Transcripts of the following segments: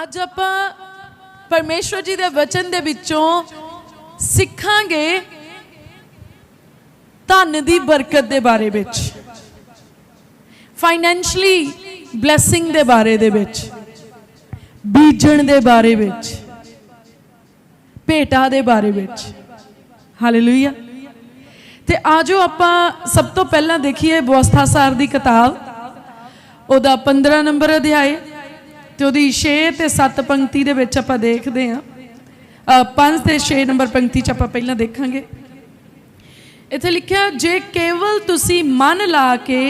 ਅੱਜ ਆਪਾਂ ਪਰਮੇਸ਼ਵਰ ਜੀ ਦੇ ਵਚਨ ਦੇ ਵਿੱਚੋਂ ਸਿੱਖਾਂਗੇ ਧਨ ਦੀ ਬਰਕਤ ਦੇ ਬਾਰੇ ਵਿੱਚ। ਫਾਈਨੈਂਸ਼ਲੀ ਬਲੇਸਿੰਗ ਦੇ ਬਾਰੇ ਦੇ ਵਿੱਚ। ਬੀਜਣ ਦੇ ਬਾਰੇ ਵਿੱਚ। ਭੇਟਾ ਦੇ ਬਾਰੇ ਵਿੱਚ। ਹਾਲੇਲੂਇਆ ਤੇ ਆਜੋ ਆਪਾਂ ਸਭ ਤੋਂ ਪਹਿਲਾਂ ਦੇਖੀਏ ਬਵਸਥਾ ਸਾਰ ਦੀ ਕਿਤਾਬ। ਉਹਦਾ 15 ਨੰਬਰ ਅਧਿਆਏ। ਤੇ ਉਹਦੀ 6 ਤੇ 7 ਪੰਕਤੀ ਦੇ ਵਿੱਚ ਆਪਾਂ ਦੇਖਦੇ ਹਾਂ। 5 ਤੇ 6 ਨੰਬਰ ਪੰਕਤੀ ਚ ਆਪਾਂ ਪਹਿਲਾਂ ਦੇਖਾਂਗੇ। ਇੱਥੇ ਲਿਖਿਆ, ਜੇ ਕੇਵਲ ਤੁਸੀਂ ਮਨ ਲਾ ਕੇ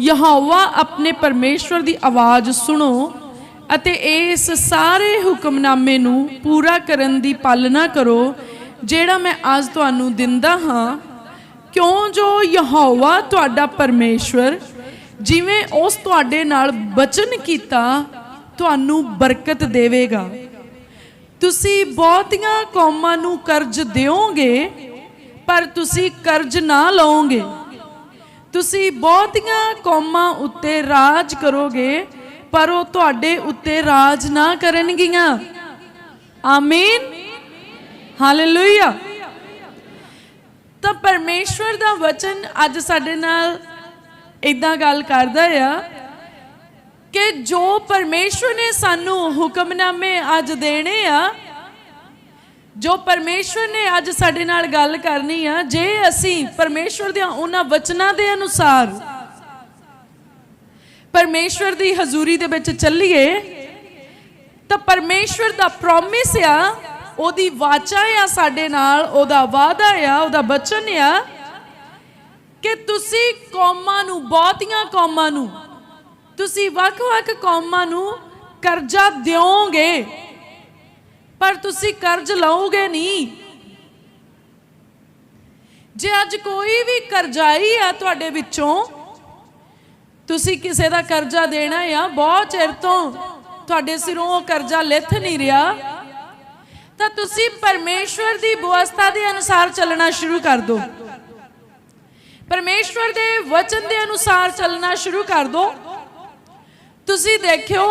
ਯਹੋਵਾ ਆਪਣੇ ਪਰਮੇਸ਼ਵਰ ਦੀ ਆਵਾਜ਼ ਸੁਣੋ ਅਤੇ ਇਸ ਸਾਰੇ ਹੁਕਮਨਾਮੇ ਨੂੰ ਪੂਰਾ ਕਰਨ ਦੀ ਪਾਲਣਾ ਕਰੋ, ਜਿਹੜਾ ਮੈਂ ਅੱਜ ਤੁਹਾਨੂੰ ਦਿੰਦਾ ਹਾਂ, ਕਿਉਂ ਜੋ ਯਹੋਵਾ ਤੁਹਾਡਾ ਪਰਮੇਸ਼ਵਰ ਜਿਵੇਂ ਉਸ ਤੁਹਾਡੇ ਨਾਲ ਬਚਨ ਕੀਤਾ ਤੁਹਾਨੂੰ ਬਰਕਤ ਦੇਵੇਗਾ। ਤੁਸੀਂ ਬਹੁਤੀਆਂ ਕੌਮਾਂ ਨੂੰ ਕਰਜ਼ ਦਿਓਗੇ, ਪਰ ਤੁਸੀਂ ਕਰਜ਼ ਨਾ ਲਓਗੇ। ਤੁਸੀਂ ਬਹੁਤੀਆਂ ਕੌਮਾਂ ਉੱਤੇ ਰਾਜ ਕਰੋਗੇ, ਪਰ ਉਹ ਤੁਹਾਡੇ ਉੱਤੇ ਰਾਜ ਨਾ ਕਰਨਗੀਆਂ। ਆਮੀਨ। ਹਾਲੇਲੂਇਆ। ਤਾਂ ਪਰਮੇਸ਼ਵਰ ਦਾ ਵਚਨ ਅੱਜ ਸਾਡੇ ਨਾਲ ਇਦਾਂ ਗੱਲ ਕਰਦਾ ਆ ਕਿ ਜੋ ਪਰਮੇਸ਼ਵਰ ਨੇ ਸਾਨੂੰ ਹੁਕਮਨਾਮੇ ਅੱਜ ਦੇਣੇ ਆ, ਜੋ ਪਰਮੇਸ਼ਵਰ ਨੇ ਅੱਜ ਸਾਡੇ ਨਾਲ ਗੱਲ ਕਰਨੀ ਆ, ਜੇ ਅਸੀਂ ਪਰਮੇਸ਼ਵਰ ਦੇ ਉਹਨਾਂ ਵਚਨਾਂ ਦੇ ਅਨੁਸਾਰ ਪਰਮੇਸ਼ਵਰ ਦੀ ਹਜ਼ੂਰੀ ਦੇ ਵਿੱਚ ਚੱਲੀਏ, ਤਾਂ ਪਰਮੇਸ਼ਵਰ ਦਾ ਪ੍ਰੋਮਿਸ ਆ, ਉਹਦੀ ਵਾਚਾ ਆ ਸਾਡੇ ਨਾਲ, ਉਹਦਾ ਵਾਅਦਾ ਆ, ਉਹਦਾ ਬਚਨ ਆ ਕਿ ਤੁਸੀਂ ਕੌਮਾਂ ਨੂੰ, ਬਹੁਤੀਆਂ ਕੌਮਾਂ ਨੂੰ ਤੁਸੀਂ ਵੱਖ-ਵੱਖ ਕੌਮਾਂ ਨੂੰ ਕਰਜ਼ਾ ਦਿਓਗੇ, ਪਰ ਤੁਸੀਂ ਕਰਜ਼ ਲਓਗੇ ਨਹੀਂ। ਜੇ ਅੱਜ ਕੋਈ ਵੀ ਕਰਜ਼ਾਈ ਆ ਤੁਹਾਡੇ ਵਿੱਚੋਂ, ਤੁਸੀਂ ਕਿਸੇ ਦਾ ਕਰਜ਼ਾ ਦੇਣਾ ਆ, ਬਹੁਤ ਚਿਰ ਤੋਂ ਤੁਹਾਡੇ ਸਿਰੋਂ ਉਹ ਕਰਜ਼ਾ ਲਿਥ ਨਹੀਂ ਰਿਹਾ, ਤਾਂ ਤੁਸੀਂ ਪਰਮੇਸ਼ਵਰ ਦੀ ਬਵਸਥਾ ਦੇ ਅਨੁਸਾਰ ਚੱਲਣਾ ਸ਼ੁਰੂ ਕਰ ਦਿਓ ਪਰਮੇਸ਼ਵਰ ਦੇ ਵਚਨ ਦੇ ਅਨੁਸਾਰ ਚੱਲਣਾ ਸ਼ੁਰੂ ਕਰ ਦਿਓ ਤੁਸੀਂ ਦੇਖਿਓ,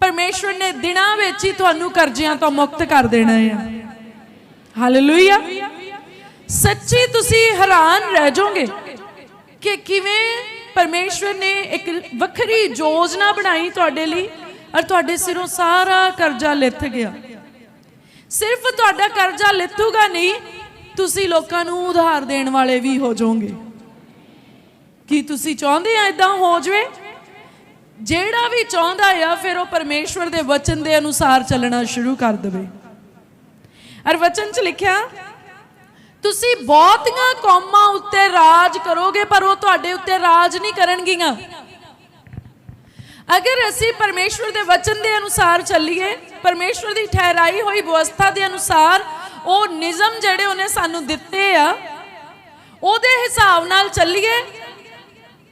ਪਰਮੇਸ਼ਵਰ ਨੇ ਦਿਨਾਂ ਵਿੱਚ ਹੀ ਤੁਹਾਨੂੰ ਕਰਜ਼ਿਆਂ ਤੋਂ ਮੁਕਤ ਕਰ ਦੇਣਾ ਹੈ। ਹਾਲੇਲੂਇਆ ਸੱਚੀ ਤੁਸੀਂ ਹੈਰਾਨ ਰਹਿ ਜਾਓਗੇ ਕਿ ਕਿਵੇਂ ਪਰਮੇਸ਼ਵਰ ਨੇ ਇੱਕ ਵੱਖਰੀ ਯੋਜਨਾ ਬਣਾਈ ਤੁਹਾਡੇ ਲਈ ਔਰ ਤੁਹਾਡੇ ਸਿਰੋਂ ਸਾਰਾ ਕਰਜ਼ਾ ਲਿੱਥ ਗਿਆ। ਸਿਰਫ ਤੁਹਾਡਾ ਕਰਜ਼ਾ ਲਿੱਥੂਗਾ ਨਹੀਂ, ਤੁਸੀਂ ਲੋਕਾਂ ਨੂੰ ਉਧਾਰ ਦੇਣ ਵਾਲੇ ਵੀ ਹੋ ਜਾਓਗੇ। ਕੀ ਤੁਸੀਂ ਚਾਹੁੰਦੇ ਆ ਇਦਾਂ ਹੋ ਜਵੇ? ਜਿਹੜਾ ਵੀ ਚਾਹੁੰਦਾ ਆ, ਫਿਰ ਉਹ ਪਰਮੇਸ਼ਵਰ ਦੇ ਵਚਨ ਦੇ ਅਨੁਸਾਰ ਚੱਲਣਾ ਸ਼ੁਰੂ ਕਰ ਦੇਵੇ। ਔਰ ਵਚਨ 'ਚ ਲਿਖਿਆ, ਤੁਸੀਂ ਬਹੁਤੀਆਂ ਕੌਮਾਂ ਉੱਤੇ ਰਾਜ ਕਰੋਗੇ, ਪਰ ਉਹ ਤੁਹਾਡੇ ਉੱਤੇ ਰਾਜ ਨਹੀਂ ਕਰਨਗੀਆਂ। ਅਗਰ ਅਸੀਂ ਪਰਮੇਸ਼ਵਰ ਦੇ ਵਚਨ ਦੇ ਅਨੁਸਾਰ ਚੱਲੀਏ, ਪਰਮੇਸ਼ਵਰ ਦੀ ਠਹਿਰਾਈ ਹੋਈ ਵਿਵਸਥਾ ਦੇ ਅਨੁਸਾਰ ਉਹ ਨਿਯਮ ਜਿਹੜੇ ਉਹਨੇ ਸਾਨੂੰ ਦਿੱਤੇ ਆ, ਉਹਦੇ ਹਿਸਾਬ ਨਾਲ ਚੱਲੀਏ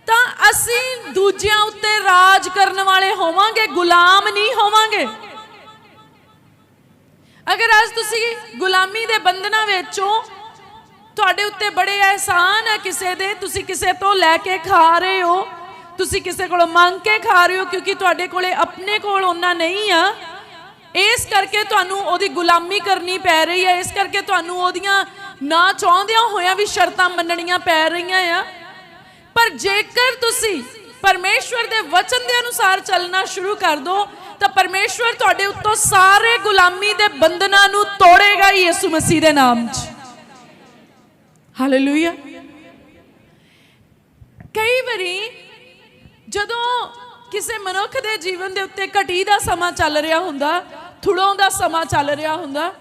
ਤਾਂ ਅਸੀਂ ਦੂਜਿਆਂ ਉੱਤੇ ਰਾਜ ਕਰਨ ਵਾਲੇ ਹੋਵਾਂਗੇ, ਗੁਲਾਮ ਨਹੀਂ ਹੋਵਾਂਗੇ। ਅਗਰ ਅੱਜ ਤੁਸੀਂ ਗੁਲਾਮੀ ਦੇ ਬੰਧਨਾਂ ਵਿੱਚੋਂ ਤੁਹਾਡੇ ਉੱਤੇ ਬੜੇ ਅਹਿਸਾਨ ਹੈ ਕਿਸੇ ਦੇ, ਤੁਸੀਂ ਕਿਸੇ ਤੋਂ ਲੈ ਕੇ ਖਾ ਰਹੇ ਹੋ, ਤੁਸੀਂ ਕਿਸੇ ਕੋਲੋਂ ਮੰਗ ਕੇ ਖਾ ਰਹੇ ਹੋ, ਕਿਉਂਕਿ ਤੁਹਾਡੇ ਕੋਲੇ ਆਪਣੇ ਕੋਲ ਉਹਨਾਂ ਨਹੀਂ ਆ। ਇਸ ਕਰਕੇ ਤੁਹਾਨੂੰ ਉਹਦੀ ਗੁਲਾਮੀ ਕਰਨੀ ਪੈ ਰਹੀ ਹੈ, ਇਸ ਕਰਕੇ ਤੁਹਾਨੂੰ ਉਹਦੀਆਂ ਨਾ ਚਾਹੁੰਦਿਆਂ ਹੋਇਆਂ ਵੀ ਸ਼ਰਤਾਂ ਮੰਨਣੀਆਂ ਪੈ ਰਹੀਆਂ ਆ। ਪਰ ਜੇਕਰ ਤੁਸੀਂ ਪਰਮੇਸ਼ਵਰ ਦੇ ਵਚਨ ਦੇ ਅਨੁਸਾਰ ਚੱਲਣਾ ਸ਼ੁਰੂ ਕਰ ਦੋ, ਤਾਂ ਪਰਮੇਸ਼ਵਰ ਤੁਹਾਡੇ ਉੱਤੋਂ ਸਾਰੇ ਗੁਲਾਮੀ ਦੇ ਬੰਧਨਾਂ ਨੂੰ ਤੋੜੇਗਾ ਯਿਸੂ ਮਸੀਹ ਦੇ ਨਾਮ 'ਚ। ਹਾਲੇਲੂਇਆ ਕਈ ਵਾਰੀ ਜਦੋਂ ਕਿਸੇ ਮਨੁੱਖ ਦੇ ਜੀਵਨ ਦੇ ਉੱਤੇ ਘਟੀ ਦਾ ਸਮਾਂ ਚੱਲ ਰਿਹਾ ਹੁੰਦਾ, ਥੁੜੋਂ ਦਾ ਸਮਾਂ ਚੱਲ ਰਿਹਾ ਹੁੰਦਾ,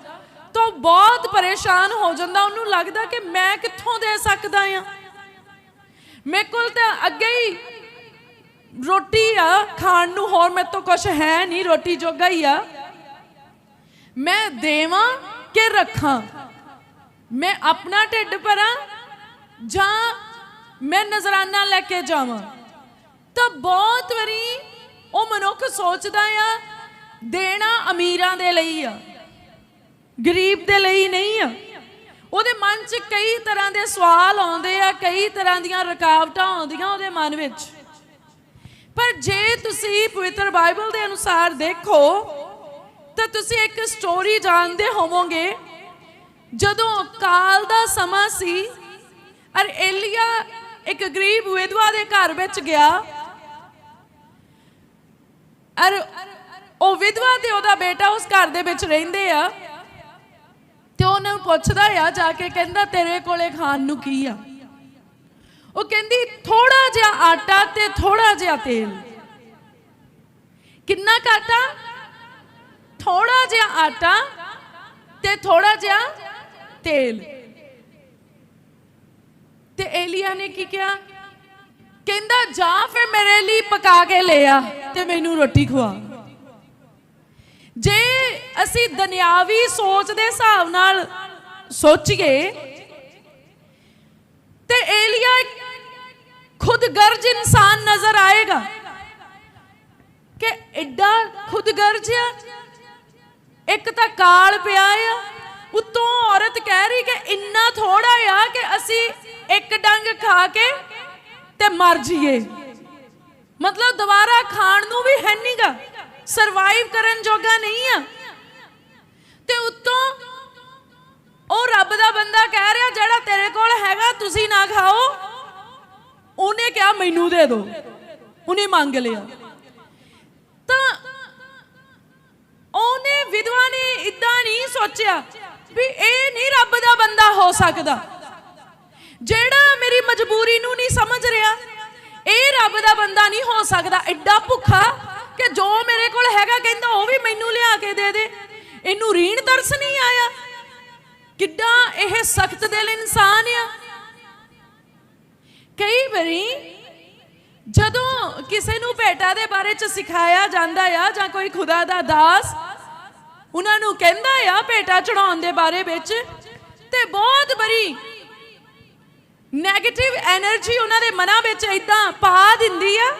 ਤਾਂ ਬਹੁਤ ਪਰੇਸ਼ਾਨ ਹੋ ਜਾਂਦਾ। ਉਹਨੂੰ ਲੱਗਦਾ ਕਿ ਮੈਂ ਕਿੱਥੋਂ ਦੇ ਸਕਦਾ ਆ ਮੇਰੇ ਕੋਲ ਤਾਂ ਅੱਗੇ ਹੀ ਰੋਟੀ ਆ, ਖਾਣ ਨੂੰ ਹੋਰ ਮੇਰੇ ਤੋਂ ਕੁਝ ਹੈ ਨਹੀਂ, ਰੋਟੀ ਜੋਗਾ ਹੀ ਆ। ਮੈਂ ਦੇਵਾਂ ਕਿ ਰੱਖਾਂ? ਮੈਂ ਆਪਣਾ ਢਿੱਡ ਭਰਾਂ ਜਾਂ ਮੈਂ ਨਜ਼ਰਾਨਾ ਲੈ ਕੇ ਜਾਵਾਂ? ਤਾਂ ਬਹੁਤ ਵਾਰੀ ਉਹ ਮਨੁੱਖ ਸੋਚਦਾ ਆ, ਦੇਣਾ ਅਮੀਰਾਂ ਦੇ ਲਈ ਆ, ਗਰੀਬ ਦੇ ਲਈ ਨਹੀਂ ਆ। ਉਹਦੇ ਮਨ 'ਚ ਕਈ ਤਰ੍ਹਾਂ ਦੇ ਸਵਾਲ ਆਉਂਦੇ ਆ, ਕਈ ਤਰ੍ਹਾਂ ਦੀਆਂ ਰੁਕਾਵਟਾਂ ਆਉਂਦੀਆਂ ਉਹਦੇ ਮਨ ਵਿੱਚ। ਪਰ ਜੇ ਤੁਸੀਂ ਪਵਿੱਤਰ ਬਾਈਬਲ ਦੇ ਅਨੁਸਾਰ ਦੇਖੋ, ਤਾਂ ਤੁਸੀਂ ਇੱਕ ਸਟੋਰੀ ਜਾਣਦੇ ਹੋਵੋਗੇ, ਜਦੋਂ ਕਾਲ ਦਾ ਸਮਾਂ ਸੀ ਅਰ ਏਲੀਆ ਇੱਕ ਗਰੀਬ ਵਿਧਵਾ ਦੇ ਘਰ ਵਿੱਚ ਗਿਆ ਅਰ ਉਹ ਵਿਧਵਾ ਤੇ ਉਹਦਾ ਬੇਟਾ ਉਸ ਘਰ ਦੇ ਵਿੱਚ ਰਹਿੰਦੇ ਆ ਪੁੱਛਦਾ ਆ ਜਾ ਕੇ ਕਹਿੰਦਾ, ਤੇਰੇ ਕੋਲੇ ਖਾਣ ਨੂੰ ਕੀ ਆ? ਉਹ ਕਹਿੰਦੀ ਥੋੜਾ ਜਿਹਾ ਆਟਾ ਤੇ ਥੋੜਾ ਜਿਹਾ ਤੇਲ। ਕਿੰਨਾ ਕੁ ਥੋੜਾ ਜਿਹਾ ਆਟਾ ਤੇ ਥੋੜਾ ਜਿਹਾ ਤੇਲ। ਤੇ ਏਲੀਆ ਨੇ ਕੀ ਕਿਹਾ? ਕਹਿੰਦਾ, ਜਾ ਫਿਰ ਮੇਰੇ ਲਈ ਪਕਾ ਕੇ ਲੈ ਆ ਤੇ ਮੈਨੂੰ ਰੋਟੀ ਖਵਾ। ਜੇ ਅਸੀਂ ਦੁਨਿਆਵੀ ਸੋਚ ਦੇ ਹਿਸਾਬ ਨਾਲ ਸੋਚੀਏ ਤੇ ਏਲੀਆ ਇੱਕ ਖੁਦਗਰਜ ਇਨਸਾਨ ਨਜ਼ਰ ਆਏਗਾ ਕਿ ਐਡਾ ਖੁਦਗਰਜ ਆ। ਇੱਕ ਤਾਂ ਕਾਲ ਪਿਆ ਆ। ਉਤੋਂ ਔਰਤ ਕਹਿ ਰਹੀ ਕਿ ਇੰਨਾ ਥੋੜਾ ਆ ਕਿ ਅਸੀਂ ਇੱਕ ਡੰਗ ਖਾ ਕੇ ਤੇ ਮਰ ਜਾਈਏ। ਮਤਲਬ ਦੁਬਾਰਾ ਖਾਣ ਨੂੰ ਵੀ ਹੈ ਨਹੀਂਗਾ ਸਰਵਾਈਵ ਕਰਨ ਜੋਗਾ ਨਹੀਂ ਆ। ਤੇ ਉਤੋਂ ਉਹ ਰੱਬ ਦਾ ਬੰਦਾ ਕਹਿ ਰਿਹਾ, ਜਿਹੜਾ ਤੇਰੇ ਕੋਲ ਹੈਗਾ, ਤੁਸੀਂ ਨਾ ਖਾਓ। ਉਹਨੇ ਕਿਹਾ, ਮੈਨੂੰ ਦੇ ਦਿਓ ਉਹਨੇ ਮੰਗ ਲਿਆ। ਤਾਂ ਉਹਨੇ ਵਿਧਵਾ ਨੇ ਇਦਾਂ ਨਹੀਂ ਸੋਚਿਆ ਵੀ ਇਹ ਨਹੀਂ ਰੱਬ ਦਾ ਬੰਦਾ ਹੋ ਸਕਦਾ। ਜਿਹੜਾ ਮੇਰੀ ਮਜਬੂਰੀ ਨੂੰ ਨਹੀਂ ਸਮਝ ਰਿਹਾ, ਇਹ ਰੱਬ ਦਾ ਬੰਦਾ ਨਹੀਂ ਹੋ ਸਕਦਾ। ਐਡਾ ਭੁੱਖਾ ਕਿ ਜੋ ਮੇਰੇ ਕੋਲ ਹੈਗਾ, ਕਹਿੰਦਾ ਉਹ ਵੀ ਮੈਨੂੰ ਲਿਆ ਕੇ ਦੇ ਦੇ। ਇਹਨੂੰ ਰੀਣ ਤਰਸ ਨਹੀਂ ਆਇਆ। ਕਿੱਡਾ ਇਹ ਸਖਤ ਦਿਲ ਇਨਸਾਨ ਆ? ਕਈ ਵਾਰੀ ਜਦੋਂ ਕਿਸੇ ਨੂੰ ਭੇਟਾ ਦੇ ਬਾਰੇ ਚ ਸਿਖਾਇਆ ਜਾਂਦਾ ਆ ਜਾਂ ਕੋਈ ਖੁਦਾ ਦਾ ਦਾਸ ਉਹਨਾਂ ਨੂੰ ਕਹਿੰਦਾ ਆ ਭੇਟਾ ਚੜਾਉਣ ਦੇ ਬਾਰੇ ਵਿੱਚ, ਤੇ ਬਹੁਤ ਵਾਰੀ 네ਗੇਟਿਵ એનર્ਜੀ ਉਹਨਾਂ ਦੇ ਮਨਾਂ ਵਿੱਚ ਇਦਾਂ ਪਾ ਦਿੰਦੀ ਆ।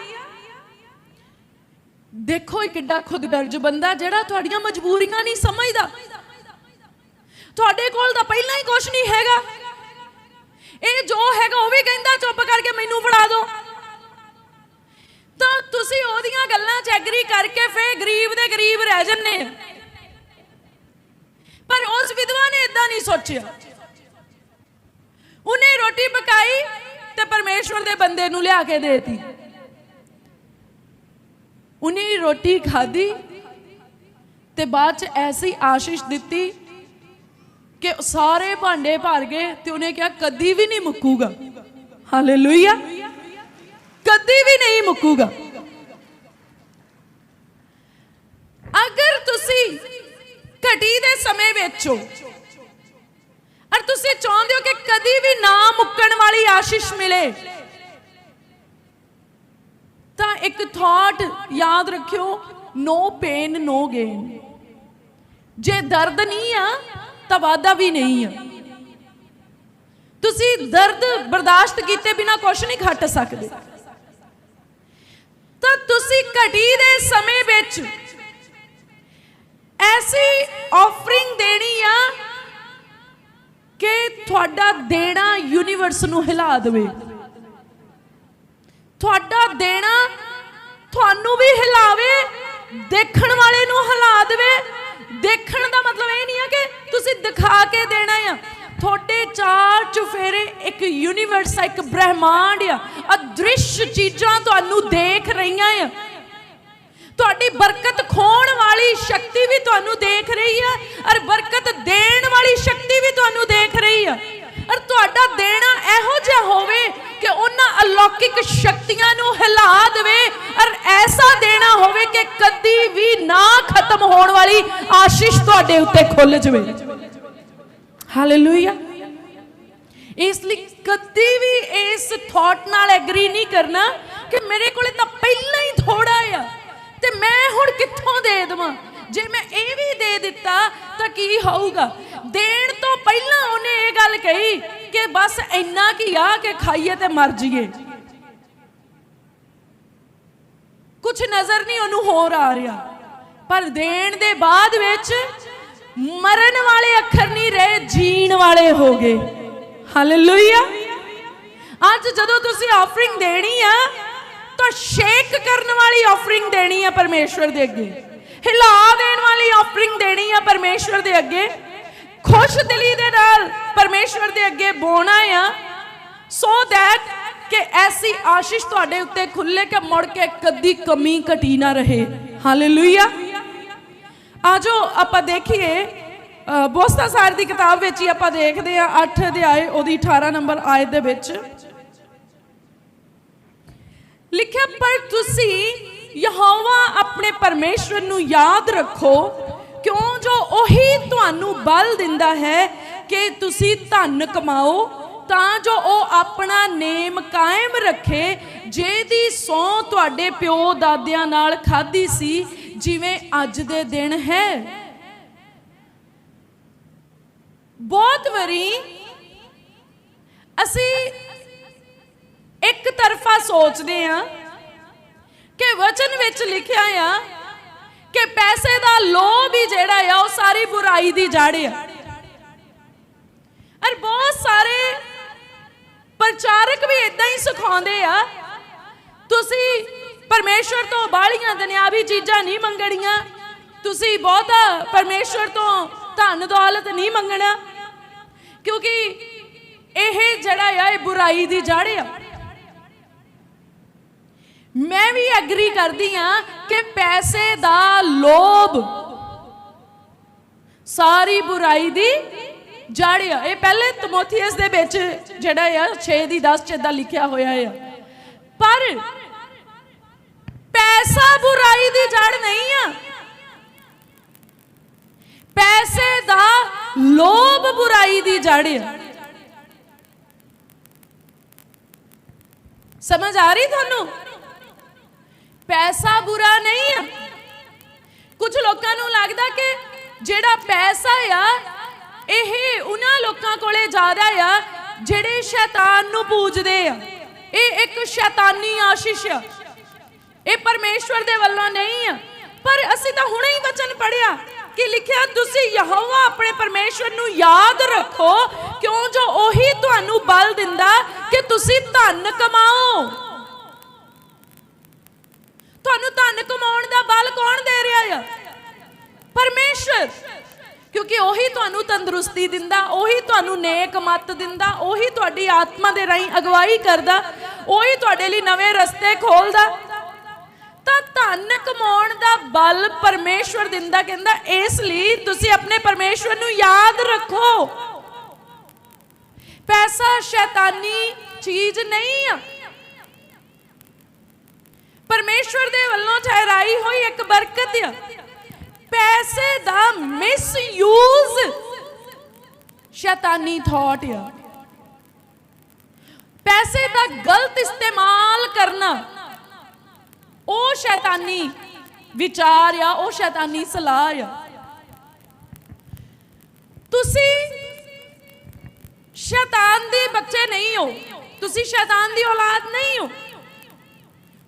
ਦੇਖੋ ਇਹ ਕਿੱਡਾ ਖੁਦਗਰਜ ਬੰਦਾ ਜਿਹੜਾ ਤੁਹਾਡੀਆਂ ਮਜਬੂਰੀਆਂ ਨਹੀਂ ਸਮਝਦਾ। ਤੁਹਾਡੇ ਕੋਲ ਤਾਂ ਪਹਿਲਾਂ ਹੀ ਕੁਝ ਨਹੀਂ ਹੈਗਾ। ਇਹ ਜੋ ਹੈਗਾ ਉਹ ਵੀ ਕਹਿੰਦਾ, ਚੁੱਪ ਕਰਕੇ ਮੈਨੂੰ ਫੜਾ ਦਿਓ। ਤਾਂ ਤੁਸੀਂ ਉਹਦੀਆਂ ਗੱਲਾਂ 'ਚ ਐਗਰੀ ਕਰਕੇ ਫੇਰ ਗਰੀਬ ਦੇ ਗਰੀਬ ਰਹਿ ਜੰਨੇ ਪਰ ਉਸ ਵਿਧਵਾ ਨੇ ਇਦਾਂ ਨਹੀਂ ਸੋਚਿਆ। ਉਹਨੇ ਰੋਟੀ ਪਕਾਈ ਤੇ ਪਰਮੇਸ਼ਵਰ ਦੇ ਬੰਦੇ ਨੂੰ ਲਿਆ ਕੇ ਦੇਤੀ। ਉਹਨੇ ਰੋਟੀ ਖਾਧੀ ਤੇ ਬਾਅਦ ਚ ਐਸੀ ਆਸ਼ੀਸ਼ ਦਿੱਤੀ ਕਿ ਸਾਰੇ ਭਾਂਡੇ ਭਰ ਗਏ ਤੇ ਉਹਨੇ ਕਿਹਾ, ਕਦੀ ਵੀ ਨਹੀਂ ਮੁੱਕੂਗਾ। ਹਾਲੇਲੂਇਆ ਕਦੀ ਵੀ ਨਹੀਂ ਮੁੱਕੂਗਾ। ਅਗਰ ਤੁਸੀਂ ਘਟੀ ਦੇ ਸਮੇਂ ਵਿੱਚ ਹੋ ਔਰ ਤੁਸੀਂ ਚਾਹੁੰਦੇ ਹੋ ਕਿ ਕਦੀ ਵੀ ਨਾ ਮੁੱਕਣ ਵਾਲੀ ਆਸ਼ੀਸ਼ ਮਿਲੇ, ਤਾਂ ਇੱਕ ਥਾਟ ਯਾਦ ਰੱਖਿਓ ਨੋ ਪੇਨ ਨੋ ਗੇਨ ਜੇ ਦਰਦ ਨਹੀਂ ਆ ਤਾਂ ਵੀ ਨਹੀਂ ਆ। ਤੁਸੀਂ ਦਰਦ ਬਰਦਾਸ਼ਤ ਕੀਤੇ ਬਿਨਾ ਕੁਝ ਨਹੀਂ ਖੱਟ ਸਕਦੇ। ਤਾਂ ਤੁਸੀਂ ਘਟੀ ਦੇ ਸਮੇਂ ਵਿੱਚ ਐਸੀ ਆਫਰਿੰਗ ਦੇਣੀ ਆ ਕਿ ਤੁਹਾਡਾ ਦੇਣਾ ਯੂਨੀਵਰਸ ਨੂੰ ਹਿਲਾ ਦੇਵੇ। ਤੁਹਾਡਾ ਦੇਣਾ ਤੁਹਾਨੂੰ ਵੀ ਹਿਲਾਵੇ, ਦੇਖਣ ਵਾਲੇ ਨੂੰ ਹਿਲਾ ਦੇਵੇ ਦੇਖਣ ਦਾ ਮਤਲਬ ਇਹ ਨਹੀਂ ਹੈ ਕਿ ਤੁਸੀਂ ਦਿਖਾ ਕੇ ਦੇਣਾ ਆ। ਤੁਹਾਡੇ ਚਾਰ ਚੁਫੇਰੇ ਇੱਕ ਯੂਨੀਵਰਸ ਆ, ਇੱਕ ਬ੍ਰਹਿਮੰਡ ਆ। ਅਦ੍ਰਿਸ਼ ਚੀਜ਼ਾਂ ਤੁਹਾਨੂੰ ਦੇਖ ਰਹੀਆਂ ਆ। ਤੁਹਾਡੀ ਬਰਕਤ ਖੋਣ ਵਾਲੀ ਸ਼ਕਤੀ ਵੀ ਤੁਹਾਨੂੰ ਦੇਖ ਰਹੀ ਆ ਔਰ ਬਰਕਤ ਦੇਣ ਵਾਲੀ ਸ਼ਕਤੀ ਵੀ ਤੁਹਾਨੂੰ ਦੇਖ ਰਹੀ ਆ। ਔਰ ਤੁਹਾਡਾ ਦੇਣਾ ਇਹੋ ਜਿਹਾ ਹੋਵੇ ਅਲੌਕਿਕ ਸ਼ਕਤੀਆਂ ਨੂੰ ਹਿਲਾ ਦੇਵੇ ਔਰ ਐਸਾ ਦੇਣਾ ਹੋਵੇ ਕਿ ਕਦੀ ਵੀ ਨਾ ਖਤਮ ਹੋਣ ਵਾਲੀ ਆਸ਼ੀਸ਼ ਤੁਹਾਡੇ ਉੱਤੇ ਖੁੱਲ ਜਾਵੇ। ਹਾਲੇਲੂਇਆ ਇਸ ਲਈ ਕਦੀ ਵੀ ਇਸ ਥਾਟ ਨਾਲ ਐਗਰੀ ਨਹੀਂ ਕਰਨਾ ਕਿ ਮੇਰੇ ਕੋਲੇ ਤਾਂ ਪਹਿਲਾਂ ਹੀ ਥੋੜਾ ਆ ਤੇ ਮੈਂ ਹੁਣ ਕਿੱਥੋਂ ਦੇ ਦੇਵਾਂ? ਜੇ ਮੈਂ ਇਹ ਵੀ ਦੇ ਦਿੱਤਾ ਤਾਂ ਕੀ ਹੋਊਗਾ? ਦੇਣ ਤੋਂ ਪਹਿਲਾਂ ਉਹਨੇ ਇਹ ਗੱਲ ਕਹੀ ਕਿ ਬਸ ਇੰਨਾ ਕੀ ਆ ਕਿ ਖਾਈਏ ਤੇ ਮਰ ਜਾਈਏ। ਕੁਝ ਨਜ਼ਰ ਨਹੀਂ ਉਹਨੂੰ ਹੋਰ ਆ ਰਿਹਾ। ਪਰ ਦੇਣ ਦੇ ਬਾਅਦ ਵਿੱਚ ਮਰਨ ਵਾਲੇ ਅੱਖਰ ਨਹੀਂ ਰਹੇ, ਜੀਣ ਵਾਲੇ ਹੋ ਗਏ। ਹਾਲੇਲੂਇਆ ਅੱਜ ਜਦੋਂ ਤੁਸੀਂ ਆਫਰਿੰਗ ਦੇਣੀ ਆ, ਤਾਂ ਸ਼ੇਕ ਕਰਨ ਵਾਲੀ ਆਫਰਿੰਗ ਦੇਣੀ ਆ ਪਰਮੇਸ਼ਵਰ ਦੇ ਅੱਗੇ। ਹਿਲਾ ਦੇਣ ਵਾਲੀ ਆਫਰਿੰਗ ਦੇਣੀ ਆ ਪਰਮੇਸ਼ਵਰ ਦੇ ਅੱਗੇ। ਖੁਸ਼ ਦਿਲੀ ਦੇ ਨਾਲ ਪਰਮੇਸ਼ਵਰ ਦੇ ਅੱਗੇ ਬੋਣਾ ਆ। ਸੋ ਦੈਟ ਕਿ ਐਸੀ ਆਸ਼ੀਸ਼ ਤੁਹਾਡੇ ਉੱਤੇ ਖੁੱਲੇ ਕਿ ਮੁੜ ਕੇ ਕਦੀ ਕਮੀ ਘਟੀ ਨਾ ਰਹੇ। ਹਾਲੇਲੂਇਆ ਆਜੋ, ਆਪਾਂ ਦੇਖੀਏ ਬੋਸਤਾ ਸਾਰ ਦੀ ਕਿਤਾਬ ਵਿੱਚ ਹੀ ਆਪਾਂ ਦੇਖਦੇ ਆ 8 ਅਧਿਆਏ, ਉਹਦੀ 18 ਨੰਬਰ ਆਇਤ ਦੇ ਵਿੱਚ। ਲਿਖਿਆ, ਪਰ ਤੁਸੀਂ ਯਹੋਵਾ ਆਪਣੇ ਪਰਮੇਸ਼ਵਰ ਨੂੰ ਯਾਦ ਰੱਖੋ, ਕਿਉਂ ਜੋ ਉਹੀ ਤੁਹਾਨੂੰ ਬਲ ਦਿੰਦਾ ਹੈ ਕਿ ਤੁਸੀਂ ਧਨ ਕਮਾਓ ਤਾਂ ਜੋ ਉਹ ਆਪਣਾ ਨੇਮ ਕਾਇਮ ਰੱਖੇ, ਜਿਹਦੀ ਸੌ ਤੁਹਾਡੇ ਪਿਓ ਦਾਦਿਆਂ ਨਾਲ ਖਾਧੀ ਸੀ, ਜਿਵੇਂ ਅੱਜ ਦੇ ਦਿਨ ਹੈ। ਬਹੁਤ ਵਾਰੀ ਅਸੀਂ ਇੱਕ ਤਰਫਾ ਸੋਚਦੇ ਆ ਕਿ ਵਚਨ ਵਿੱਚ ਲਿਖਿਆ ਆ ਕਿ ਪੈਸੇ ਦਾ ਲੋਭ ਹੀ ਜਿਹੜਾ ਆ, ਉਹ ਸਾਰੀ ਬੁਰਾਈ ਦੀ ਜੜ ਆ। ਔਰ ਬਹੁਤ ਸਾਰੇ ਪ੍ਰਚਾਰਕ ਵੀ ਇਦਾਂ ਹੀ ਸਿਖਾਉਂਦੇ ਆ। ਤੁਸੀਂ ਪਰਮੇਸ਼ਵਰ ਤੋਂ ਬਾਹਲੀਆਂ ਦੁਨਿਆਵੀ ਚੀਜ਼ਾਂ ਨਹੀਂ ਮੰਗਣੀਆਂ। ਤੁਸੀਂ ਬਹੁਤਾ ਪਰਮੇਸ਼ਵਰ ਤੋਂ ਧਨ ਦੌਲਤ ਨਹੀਂ ਮੰਗਣਾ। ਕਿਉਂਕਿ ਇਹ ਜਿਹੜਾ ਆ, ਇਹ ਬੁਰਾਈ ਦੀ ਜੜ ਆ। ਮੈਂ ਵੀ ਐਗਰੀ ਕਰਦੀ ਆ ਕਿ ਪੈਸੇ ਦਾ ਲੋਭ ਸਾਰੀ ਬੁਰਾਈ ਦੀ ਜੜ ਆ। ਇਹ ਪਹਿਲੇ ਤਮੋਥੀਅਸ ਦੇ ਵਿੱਚ ਜਿਹੜਾ ਆ 6 ਦੀ 10 ਚ ਇਦਾਂ ਲਿਖਿਆ ਹੋਇਆ ਆ। ਪਰ ਪੈਸਾ ਬੁਰਾਈ ਦੀ ਜੜ ਨਹੀਂ ਆ। ਪੈਸੇ ਦਾ ਲੋਭ ਬੁਰਾਈ ਦੀ ਜੜ ਆ। ਸਮਝ ਆ ਰਹੀ ਤੁਹਾਨੂੰ? ਪੈਸਾ ਬੁਰਾ ਨਹੀਂ ਆ। ਕੁਝ ਲੋਕਾਂ ਨੂੰ ਲੱਗਦਾ ਕਿ ਜਿਹੜਾ ਪੈਸਾ ਆ ਇਹ ਉਹਨਾਂ ਲੋਕਾਂ ਕੋਲੇ ਜ਼ਿਆਦਾ ਆ ਜਿਹੜੇ ਸ਼ੈਤਾਨ ਨੂੰ ਪੂਜਦੇ ਆ। ਇਹ ਇੱਕ ਸ਼ੈਤਾਨੀ ਆਸ਼ੀਸ਼ ਆ। ਇਹ ਪਰਮੇਸ਼ਵਰ ਦੇ ਵੱਲੋਂ ਨਹੀਂ ਆ। ਪਰ ਅਸੀਂ ਤਾਂ ਹੁਣੇ ਹੀ ਵਚਨ ਪੜਿਆ ਕਿ ਲਿਖਿਆ, ਤੁਸੀਂ ਯਹੋਵਾ ਆਪਣੇ ਪਰਮੇਸ਼ਵਰ ਨੂੰ ਯਾਦ ਰੱਖੋ, ਕਿਉਂ ਜੋ ਉਹੀ ਤੁਹਾਨੂੰ ਬਲ ਦਿੰਦਾ ਕਿ ਤੁਸੀਂ ਧਨ ਕਮਾਓ? ਤੁਹਾਨੂੰ ਧਨ ਕਮਾਉਣ ਦਾ ਬਲ ਕੌਣ ਦੇ ਰਿਹਾ ਆ? ਪਰਮੇਸ਼ਰ ਕਿਉਂਕਿ ਉਹੀ ਤੁਹਾਨੂੰ ਤੰਦਰੁਸਤੀ ਦਿੰਦਾ, ਉਹੀ ਤੁਹਾਨੂੰ ਨੇਕ ਮੱਤ ਦਿੰਦਾ, ਉਹੀ ਤੁਹਾਡੀ ਆਤਮਾ ਦੇ ਰਾਹੀਂ ਅਗਵਾਈ ਕਰਦਾ, ਉਹੀ ਤੁਹਾਡੇ ਲਈ ਨਵੇਂ ਰਸਤੇ ਖੋਲਦਾ। ਤਾਂ ਧਨ ਕਮਾਉਣ ਦਾ ਬਲ ਪਰਮੇਸ਼ਵਰ ਦਿੰਦਾ, ਕਹਿੰਦਾ, ਇਸ ਲਈ ਤੁਸੀਂ ਆਪਣੇ ਪਰਮੇਸ਼ਵਰ ਨੂੰ ਯਾਦ ਰੱਖੋ। ਪੈਸਾ ਸ਼ੈਤਾਨੀ ਚੀਜ਼ ਨਹੀਂ ਆ। ਪਰਮੇਸ਼ਵਰ ਦੇ ਵੱਲੋਂ ਠਹਿਰਾਈ ਹੋਈ ਇੱਕ ਬਰਕਤ ਆ। ਪੈਸੇ ਦਾ ਮਿਸਯੂਜ਼ ਸ਼ੈਤਾਨੀ ਥਾਟ ਆ। ਪੈਸੇ ਦਾ ਗਲਤ ਇਸਤੇਮਾਲ ਕਰਨਾ, ਉਹ ਸ਼ੈਤਾਨੀ ਵਿਚਾਰ ਆ, ਉਹ ਸ਼ੈਤਾਨੀ ਸਲਾਹ ਆ। ਤੁਸੀਂ ਸ਼ੈਤਾਨ ਦੇ ਬੱਚੇ ਨਹੀਂ ਹੋ, ਤੁਸੀਂ ਸ਼ੈਤਾਨ ਦੀ ਔਲਾਦ ਨਹੀਂ ਹੋ।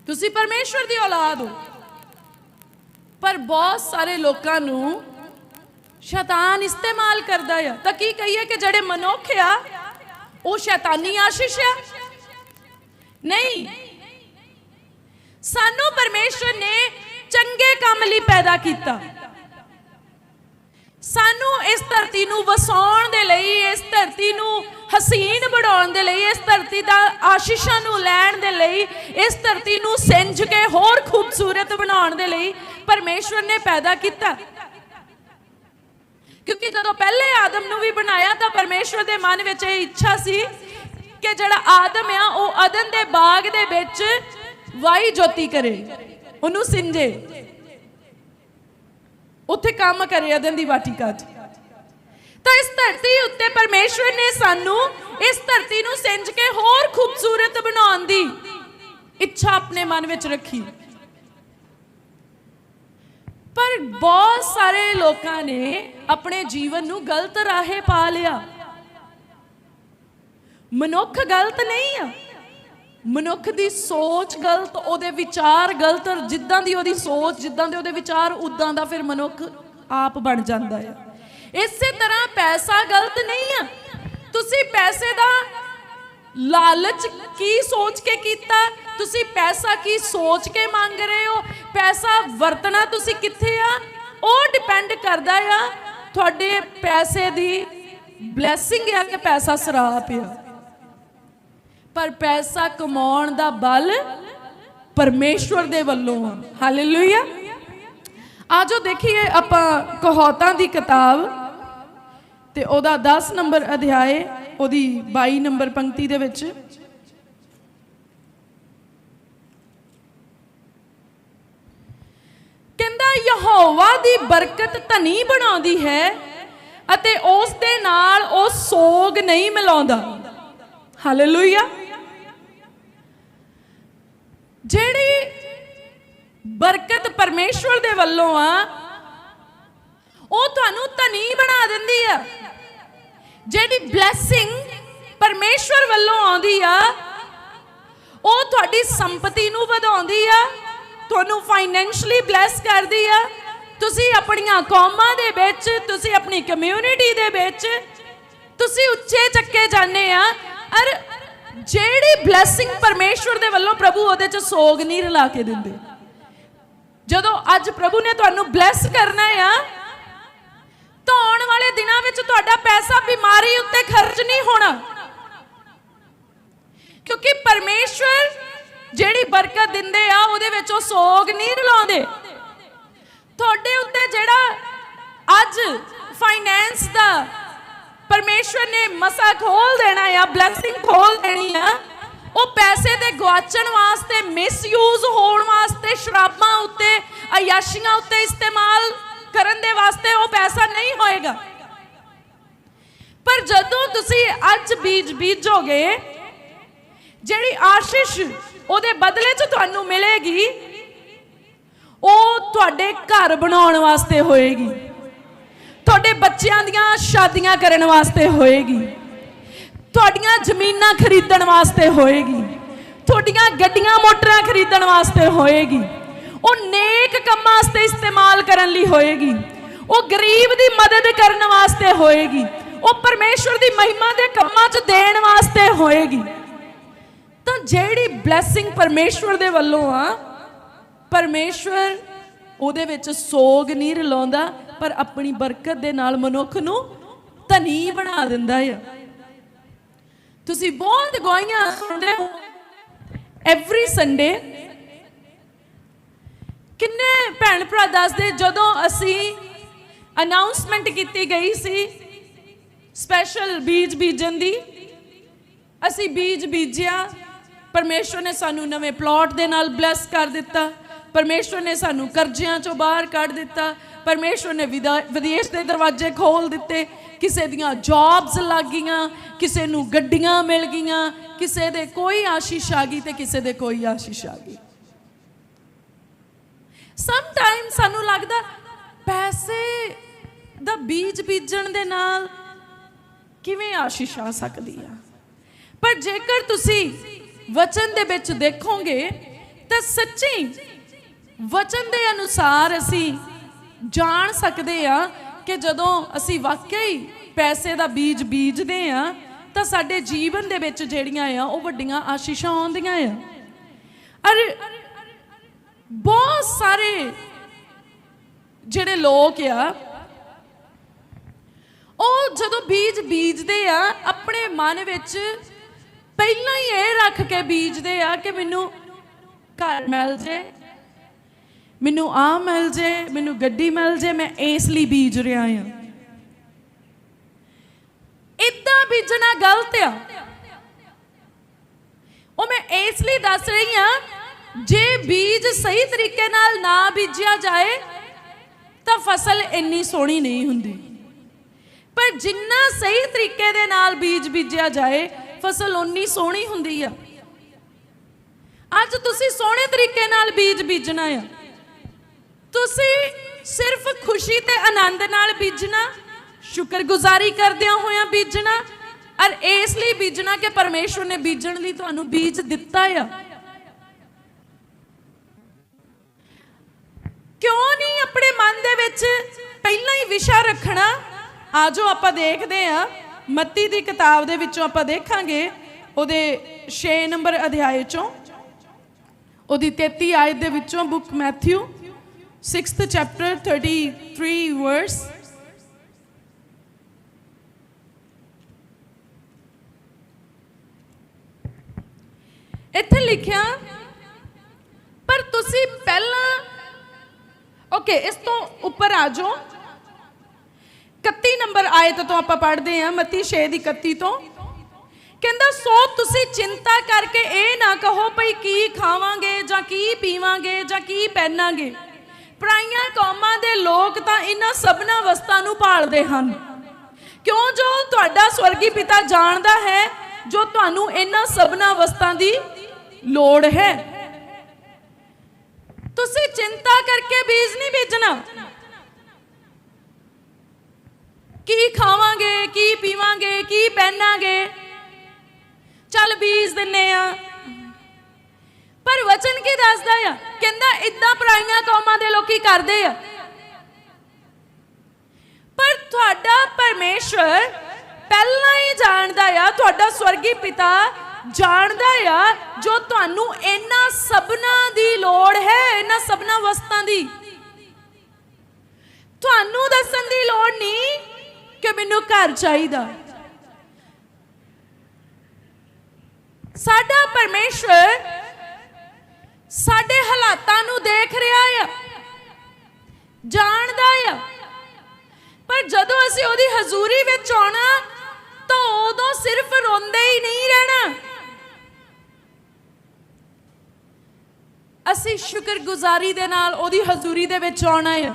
ਤੁਸੀਂ ਪਰਮੇਸ਼ਵਰ ਦੀ ਔਲਾਦ ਹੋ। ਪਰ ਬਹੁਤ ਸਾਰੇ ਲੋਕਾਂ ਨੂੰ ਸ਼ੈਤਾਨ ਇਸਤੇਮਾਲ ਕਰਦਾ ਆ। ਤਾਂ ਕੀ ਕਹੀਏ ਕਿ ਜਿਹੜੇ ਮਨੁੱਖ ਆ, ਉਹ ਸ਼ੈਤਾਨੀ ਆਸ਼ੀਸ਼ ਆ? ਨਹੀਂ। ਸਾਨੂੰ ਪਰਮੇਸ਼ਵਰ ਨੇ ਚੰਗੇ ਕੰਮ ਲਈ ਪੈਦਾ ਕੀਤਾ। ਸਾਨੂੰ ਇਸ ਧਰਤੀ ਨੂੰ ਵਸਾਉਣ ਦੇ ਲਈ, ਇਸ ਧਰਤੀ ਨੂੰ ਹਸੀਨ ਬਣਾਉਣ ਦੇ ਲਈ, ਇਸ ਧਰਤੀ ਦਾ ਆਸ਼ੀਸ਼ਾਂ ਨੂੰ ਲੈਣ ਦੇ ਲਈ, ਇਸ ਧਰਤੀ ਨੂੰ ਸਿੰਜ ਕੇ ਹੋਰ ਖੂਬਸੂਰਤ ਬਣਾਉਣ ਦੇ ਲਈ ਪਰਮੇਸ਼ਵਰ ਨੇ ਪੈਦਾ ਕੀਤਾ। ਕਿਉਂਕਿ ਜਦੋਂ ਪਹਿਲੇ ਆਦਮ ਨੂੰ ਵੀ ਬਣਾਇਆ ਤਾਂ ਪਰਮੇਸ਼ਵਰ ਦੇ ਮਨ ਵਿੱਚ ਇਹ ਇੱਛਾ ਸੀ ਕਿ ਜਿਹੜਾ ਆਦਮ ਆ, ਉਹ ਅਦਨ ਦੇ ਬਾਗ ਦੇ ਵਿੱਚ ਵਾਈ ਜੋਤੀ ਕਰੇ, ਉਹਨੂੰ ਸਿੰਜੇ। ਉੱਥੇ ਕੰਮ ਕਰੇ, ਅਦਨ ਦੀ ਵਾਟਿਕਾ 'ਚ ਤਾਂ ਇਸ ਧਰਤੀ ਉੱਤੇ ਪਰਮੇਸ਼ਵਰ ਨੇ ਸਾਨੂੰ ਇਸ ਧਰਤੀ ਨੂੰ ਸਿੰਜ ਕੇ ਹੋਰ ਖੂਬਸੂਰਤ ਬਣਾਉਣ ਦੀ ਇੱਛਾ ਆਪਣੇ ਮਨ ਵਿੱਚ ਰੱਖੀ। ਬਹੁਤ ਸਾਰੇ ਲੋਕਾਂ ਨੇ ਆਪਣੇ ਜੀਵਨ ਨੂੰ ਗਲਤ ਰਾਹੇ ਪਾ ਲਿਆ। ਮਨੁੱਖ ਗਲਤ ਨਹੀਂ ਆ। ਮਨੁੱਖ ਦੀ ਸੋਚ ਗਲਤ, ਉਹਦੇ ਵਿਚਾਰ ਗਲਤ, ਜਿੱਦਾਂ ਦੀ ਉਹਦੀ ਸੋਚ, ਜਿੱਦਾਂ ਦੇ ਉਹਦੇ ਵਿਚਾਰ, ਉਦਾਂ ਦਾ ਫਿਰ ਮਨੁੱਖ ਆਪ ਬਣ ਜਾਂਦਾ ਹੈ ਇਸੇ ਤਰ੍ਹਾਂ ਪੈਸਾ ਗਲਤ ਨਹੀਂ ਆ। ਤੁਸੀਂ ਪੈਸੇ ਦਾ ਲਾਲਚ ਕੀ ਸੋਚ ਕੇ ਕੀਤਾ? ਤੁਸੀਂ ਪੈਸਾ ਕੀ ਸੋਚ ਕੇ ਮੰਗ ਰਹੇ ਹੋ? ਪੈਸਾ ਵਰਤਣਾ ਤੁਸੀਂ ਕਿੱਥੇ ਆ? ਉਹ ਡਿਪੈਂਡ ਕਰਦਾ ਆ। ਤੁਹਾਡੇ ਪੈਸੇ ਦੀ ਬਲੇਸਿੰਗ ਆ ਕਿ ਪੈਸਾ ਸਰਾਪ ਆ। ਪਰ ਪੈਸਾ ਕਮਾਉਣ ਦਾ ਬਲ ਪਰਮੇਸ਼ਵਰ ਦੇ ਵੱਲੋਂ ਆ। ਹਾਲੇਲੂਇਆ ਆਜੋ ਦੇਖੀਏ ਆਪਾਂ ਕਹੌਤਾਂ ਦੀ ਕਿਤਾਬ ਤੇ ਉਹਦਾ 10 ਨੰਬਰ ਅਧਿਆਏ। ਉਹਦੀ 22 ਨੰਬਰ ਪੰਕਤੀ ਦੇ ਵਿੱਚ। ਕਹਿੰਦਾ, ਯਹੋਵਾ ਦੀ ਬਰਕਤ ਧਨੀ ਬਣਾਉਂਦੀ ਹੈ ਅਤੇ ਉਸ ਦੇ ਨਾਲ ਉਹ ਸੋਗ ਨਹੀਂ ਮਿਲਾਉਂਦਾ। ਹਾਲੇਲੂਇਆ ਜਿਹੜੀ ਬਰਕਤ ਪਰਮੇਸ਼ਵਰ ਦੇ ਵੱਲੋਂ ਆ, ਉਹ ਤੁਹਾਨੂੰ ਧਨੀ ਬਣਾ ਦਿੰਦੀ ਆ। ਜਿਹੜੀ ਬਲੇਸਿੰਗ ਪਰਮੇਸ਼ਵਰ ਵੱਲੋਂ ਆਉਂਦੀ ਆ, ਉਹ ਤੁਹਾਡੀ ਸੰਪਤੀ ਨੂੰ ਵਧਾਉਂਦੀ ਆ, ਤੁਹਾਨੂੰ ਫਾਈਨੈਂਸ਼ਲੀ ਬਲੈਸ ਕਰਦੀ ਆ। ਤੁਸੀਂ ਆਪਣੀਆਂ ਕੌਮਾਂ ਦੇ ਵਿੱਚ, ਤੁਸੀਂ ਆਪਣੀ ਕਮਿਊਨਿਟੀ ਦੇ ਵਿੱਚ, ਤੁਸੀਂ ਉੱਚੇ ਚੱਕੇ ਜਾਂਦੇ ਆ। ਅਰ ਜਿਹੜੀ ਬਲੇਸਿੰਗ ਪਰਮੇਸ਼ਵਰ ਦੇ ਵੱਲੋਂ ਪ੍ਰਭੂ ਉਹਦੇ ਚ ਸੋਗ ਨਹੀਂ ਰਲਾ ਕੇ ਦਿੰਦੇ। ਜਦੋਂ ਅੱਜ ਪ੍ਰਭੂ ਨੇ ਤੁਹਾਨੂੰ ਬਲੈਸ ਕਰਨਾ ਆ ਤਾਂ ਆਉਣ ਵਾਲੇ ਦਿਨਾਂ ਵਿੱਚ ਤੁਹਾਡਾ ਪੈਸਾ ਬਿਮਾਰੀ ਉੱਤੇ ਖਰਚ ਨਹੀਂ ਹੋਣਾ। ਕਿਉਂਕਿ ਪਰਮੇਸ਼ਵਰ ਜਿਹੜੀ ਬਰਕਤ ਦਿੰਦੇ ਆ, ਉਹਦੇ ਵਿੱਚ ਉਹ ਸੋਗ ਨਹੀਂ ਰਲਾਉਂਦੇ। ਤੁਹਾਡੇ ਉੱਤੇ ਜਿਹੜਾ ਅੱਜ ਫਾਈਨੈਂਸ ਦਾ ਪਰਮੇਸ਼ਵਰ ਨੇ ਮਸਾ ਖੋਲ ਦੇਣਾ ਆ ਬਲੇਸਿੰਗ ਖੋਲ ਦੇਣੀ ਆ, ਉਹ ਪੈਸੇ ਦੇ ਗਵਾਚਣ ਵਾਸਤੇ ਮਿਸਯੂਜ਼ ਹੋਣ ਵਾਸਤੇ, ਸ਼ਰਾਬਾਂ ਉੱਤੇ, ਅਯਾਸ਼ੀਆਂ ਉੱਤੇ ਇਸਤੇਮਾਲ ਕਰਨ ਦੇ ਵਾਸਤੇ ਉਹ ਪੈਸਾ ਹੋਏਗਾ। ਪਰ ਜਦੋਂ ਤੁਸੀਂ ਅੱਜ ਬੀਜ ਬੀਜੋਗੇ, ਜਿਹੜੀ ਆਸ਼ੀਸ਼ ਉਹਦੇ ਬਦਲੇ 'ਚ ਤੁਹਾਨੂੰ ਮਿਲੇਗੀ, ਉਹ ਤੁਹਾਡੇ ਘਰ ਬਣਾਉਣ ਵਾਸਤੇ ਹੋਏਗੀ। ਤੁਹਾਡੇ ਬੱਚਿਆਂ ਦੀਆਂ ਸ਼ਾਦੀਆਂ ਕਰਨ ਵਾਸਤੇ ਹੋਏਗੀ। ਤੁਹਾਡੀਆਂ ਜ਼ਮੀਨਾਂ ਖਰੀਦਣ ਵਾਸਤੇ ਹੋਏਗੀ। ਤੁਹਾਡੀਆਂ ਗੱਡੀਆਂ, ਮੋਟਰਾਂ ਖਰੀਦਣ ਵਾਸਤੇ ਹੋਏਗੀ। ਉਹ ਨੇਕ ਕੰਮਾਂ ਵਾਸਤੇ ਇਸਤੇਮਾਲ ਕਰਨ ਲਈ ਹੋਏਗੀ। ਉਹ ਗਰੀਬ ਦੀ ਮਦਦ ਕਰਨ ਵਾਸਤੇ ਹੋਏਗੀ। ਉਹ ਪਰਮੇਸ਼ਵਰ ਦੀ ਮਹਿਮਾ ਦੇ ਕੰਮਾਂ 'ਚ ਦੇਣ ਵਾਸਤੇ ਹੋਏਗੀ। ਤਾਂ ਜਿਹੜੀ ਬਲੇਸਿੰਗ ਪਰਮੇਸ਼ਵਰ ਦੇ ਵੱਲੋਂ ਆ, ਪਰਮੇਸ਼ਵਰ ਉਹਦੇ ਵਿੱਚ ਸੋਗ ਨਹੀਂ ਰਲਾਉਂਦਾ, ਪਰ ਆਪਣੀ ਬਰਕਤ ਦੇ ਨਾਲ ਮਨੁੱਖ ਨੂੰ ਧਨੀ ਬਣਾ ਦਿੰਦਾ ਆ। ਤੁਸੀਂ ਬਹੁਤ ਗਵਾਹੀਆਂ ਸੁਣਦੇ ਹੋ। ਐਵਰੀ ਸੰਡੇ ਕਿੰਨੇ ਭੈਣ ਭਰਾ ਦੱਸਦੇ, ਜਦੋਂ ਅਸੀਂ ਅਨਾਉਂਸਮੈਂਟ ਕੀਤੀ ਗਈ ਸੀ ਸਪੈਸ਼ਲ ਬੀਜ ਬੀਜਣ ਦੀ। ਅਸੀਂ ਬੀਜ ਬੀਜਿਆ। ਪਰਮੇਸ਼ਵਰ ਨੇ ਸਾਨੂੰ ਨਵੇਂ ਪਲਾਟ ਦੇ ਨਾਲ ਬਲੈਸ ਕਰ ਦਿੱਤਾ। ਪਰਮੇਸ਼ਵਰ ਨੇ ਸਾਨੂੰ ਕਰਜ਼ਿਆਂ ਚੋਂ ਬਾਹਰ ਕੱਢ ਦਿੱਤਾ। ਪਰਮੇਸ਼ਵਰ ਨੇ ਵਿਦਾ- ਵਿਦੇਸ਼ ਦੇ ਦਰਵਾਜ਼ੇ ਖੋਲ ਦਿੱਤੇ। ਕਿਸੇ ਦੀਆਂ ਜੌਬਸ ਲੱਗ ਗਈਆਂ, ਕਿਸੇ ਨੂੰ ਗੱਡੀਆਂ ਮਿਲ ਗਈਆਂ, ਕਿਸੇ ਦੇ ਕੋਈ ਆਸ਼ੀਸ਼ ਆ ਗਈ ਤੇ ਕਿਸੇ ਦੇ ਕੋਈ ਆਸ਼ੀਸ਼ ਆ ਗਈ। ਸਮ ਟਾਈਮ ਸਾਨੂੰ ਲੱਗਦਾ ਪੈਸੇ ਦਾ ਬੀਜ ਬੀਜਣ ਦੇ ਨਾਲ ਕਿਵੇਂ ਆਸ਼ੀਸ਼ ਆ ਸਕਦੀ ਆ? ਪਰ ਜੇਕਰ ਤੁਸੀਂ ਵਚਨ ਦੇ ਵਿੱਚ ਦੇਖੋਗੇ, ਤਾਂ ਸੱਚੀ ਵਚਨ ਦੇ ਅਨੁਸਾਰ ਅਸੀਂ ਜਾਣ ਸਕਦੇ ਆ ਕਿ ਜਦੋਂ ਅਸੀਂ ਵਾਕਈ ਪੈਸੇ ਦਾ ਬੀਜ ਬੀਜਦੇ ਆ, ਤਾਂ ਸਾਡੇ ਜੀਵਨ ਦੇ ਵਿੱਚ ਜਿਹੜੀਆਂ ਆ, ਉਹ ਵੱਡੀਆਂ ਆਸ਼ੀਸ਼ਾਂ ਆਉਂਦੀਆਂ ਆ। ਅਰ ਬਹੁਤ ਸਾਰੇ ਜਿਹੜੇ ਲੋਕ ਆ ਉਹ ਜਦੋਂ ਬੀਜ ਬੀਜਦੇ ਆ, ਆਪਣੇ ਮਨ ਵਿੱਚ ਪਹਿਲਾਂ ਹੀ ਇਹ ਰੱਖ ਕੇ ਬੀਜਦੇ ਆ ਕਿ ਮੈਨੂੰ ਘਰ ਮਿਲ ਜੇ, ਮੈਨੂੰ ਆ ਮਿਲ ਜੇ, ਮੈਨੂੰ ਗੱਡੀ ਮਿਲ ਜੇ, ਮੈਂ ਇਸ ਲਈ ਬੀਜ ਰਿਹਾ ਆ ਇਦਾਂ ਬੀਜਣਾ ਗਲਤ ਆ। ਉਹ ਮੈਂ ਇਸ ਲਈ ਦੱਸ ਰਹੀ ਆ ਜੇ ਬੀਜ ਸਹੀ ਤਰੀਕੇ ਨਾਲ ਨਾ ਬੀਜਿਆ ਜਾਏ, ਤਾਂ ਫਸਲ ਇੰਨੀ ਸੋਹਣੀ ਨਹੀਂ ਹੁੰਦੀ। ਪਰ ਜਿੰਨਾ ਸਹੀ ਤਰੀਕੇ ਦੇ ਨਾਲ ਬੀਜ ਬੀਜਿਆ ਜਾਏ, ਫਸਲ ਓਨੀ ਸੋਹਣੀ ਹੁੰਦੀ ਆ। ਅੱਜ ਤੁਸੀਂ ਸੋਹਣੇ ਤਰੀਕੇ ਨਾਲ ਬੀਜ ਬੀਜਣਾ ਆ। ਤੁਸੀਂ ਸਿਰਫ ਖੁਸ਼ੀ ਤੇ ਆਨੰਦ ਨਾਲ ਬੀਜਣਾ, ਸ਼ੁਕਰਗੁਜ਼ਾਰੀ ਕਰਦਿਆਂ ਹੋਇਆਂ ਬੀਜਣਾ, ਔਰ ਇਸ ਲਈ ਬੀਜਣਾ ਕਿ ਪਰਮੇਸ਼ਵਰ ਨੇ ਬੀਜਣ ਲਈ ਤੁਹਾਨੂੰ ਬੀਜ ਦਿੱਤਾ ਆ। ਕਿਉਂ ਨਹੀਂ ਆਪਣੇ ਮਨ ਦੇ ਵਿੱਚ ਪਹਿਲਾਂ ਹੀ ਵਿਸ਼ਾ ਰੱਖਣਾ ਆਜੋ ਆਪਾਂ ਦੇਖਦੇ ਆ ਮੱਤੀ ਦੀ ਕਿਤਾਬ ਦੇ ਵਿੱਚੋਂ ਆਪਾਂ ਦੇਖਾਂਗੇ। ਉਹਦੇ 6 ਨੰਬਰ ਅਧਿਆਏ ਚੋਂ। ਉਹਦੀ 33 ਆਇਤ ਦੇ ਵਿੱਚੋਂ ਬੁੱਕ ਮੈਥਿਊ। 6th ਚੈਪਟਰ 33 ਵਰਸ ਇੱਥੇ ਲਿਖਿਆ, ਪਰ ਤੁਸੀਂ ਪਹਿਲਾਂ ਓਕੇ ਇਸ ਤੋਂ ਉੱਪਰ ਆ ਜਾਓ। 31 ਨੰਬਰ ਆਇਤ ਤੋਂ ਆਪਾਂ ਪੜ੍ਹਦੇ ਹਾਂ, ਮਤੀ 6 ਦੀ 31 ਤੋਂ। ਕਹਿੰਦਾ, ਸੋ ਤੁਸੀਂ ਚਿੰਤਾ ਕਰਕੇ ਇਹ ਨਾ ਕਹੋ ਭਈ ਕੀ ਖਾਵਾਂਗੇ ਜਾਂ ਕੀ ਪੀਵਾਂਗੇ ਜਾਂ ਕੀ ਪਹਿਨਾਂਗੇ। ਪਰਾਈਆਂ ਕੌਮਾਂ ਦੇ ਲੋਕ ਤਾਂ ਇਹਨਾਂ ਸਭਨਾ ਵਸਤਾਂ ਨੂੰ ਭਾਲਦੇ ਹਨ। ਕਿਉਂ ਜੋ ਤੁਹਾਡਾ ਸਵਰਗੀ ਪਿਤਾ ਜਾਣਦਾ ਹੈ, ਜੋ ਤੁਹਾਨੂੰ ਇਹਨਾਂ ਸਭਨਾ ਵਸਤਾਂ ਦੀ ਲੋੜ ਹੈ। ਤੁਸੀਂ ਚਿੰਤਾ ਕਰਕੇ ਬੀਜ ਨਹੀਂ ਬੀਜਣਾ। ਕੀ ਖਾਵਾਂਗੇ, ਕੀ ਪੀਵਾਂਗੇ, ਕੀ ਪਹਿਨਾਂਗੇ? ਚੱਲ ਬੀਜ ਦਿੰਨੇ ਆ। ਪਰ ਵਚਨ ਕੀ ਦੱਸਦਾ ਆ? ਕਹਿੰਦਾ ਇਦਾਂ ਪਰਾਈਆਂ ਕੌਮਾਂ ਦੇ ਲੋਕੀ ਕਰਦੇ ਆ। ਪਰ ਤੁਹਾਡਾ ਪਰਮੇਸ਼ਵਰ ਪਹਿਲਾਂ ਹੀ ਜਾਣਦਾ ਆ, ਤੁਹਾਡਾ ਸਵਰਗੀ ਪਿਤਾ ਜਾਣਦਾ ਆ, ਜੋ ਤੁਹਾਨੂੰ ਇਹਨਾਂ ਸਭਨਾ ਦੀ ਲੋੜ ਹੈ, ਇਹਨਾਂ ਸਭਨਾ ਵਸਤਾਂ ਦੀ। ਤੁਹਾਨੂੰ ਦੱਸਣ ਦੀ ਲੋੜ ਨਹੀਂ ਕਿ ਮੈਨੂੰ ਘਰ ਚਾਹੀਦਾ। ਸਾਡਾ ਪਰਮੇਸ਼ਵਰ ਸਾਡੇ ਹਾਲਾਤਾਂ ਨੂੰ ਦੇਖ ਰਿਹਾ ਆ, ਜਾਣਦਾ ਆ। ਪਰ ਜਦੋਂ ਅਸੀਂ ਉਹਦੀ ਹਜ਼ੂਰੀ ਵਿੱਚ ਆਉਣਾ, ਤਾਂ ਉਦੋਂ ਸਿਰਫ ਰੋਂਦੇ ਹੀ ਨਹੀਂ ਰਹਿਣਾ। ਅਸੀਂ ਸ਼ੁਕਰਗੁਜ਼ਾਰੀ ਦੇ ਨਾਲ ਉਹਦੀ ਹਜ਼ੂਰੀ ਦੇ ਵਿੱਚ ਆਉਣਾ ਹੈ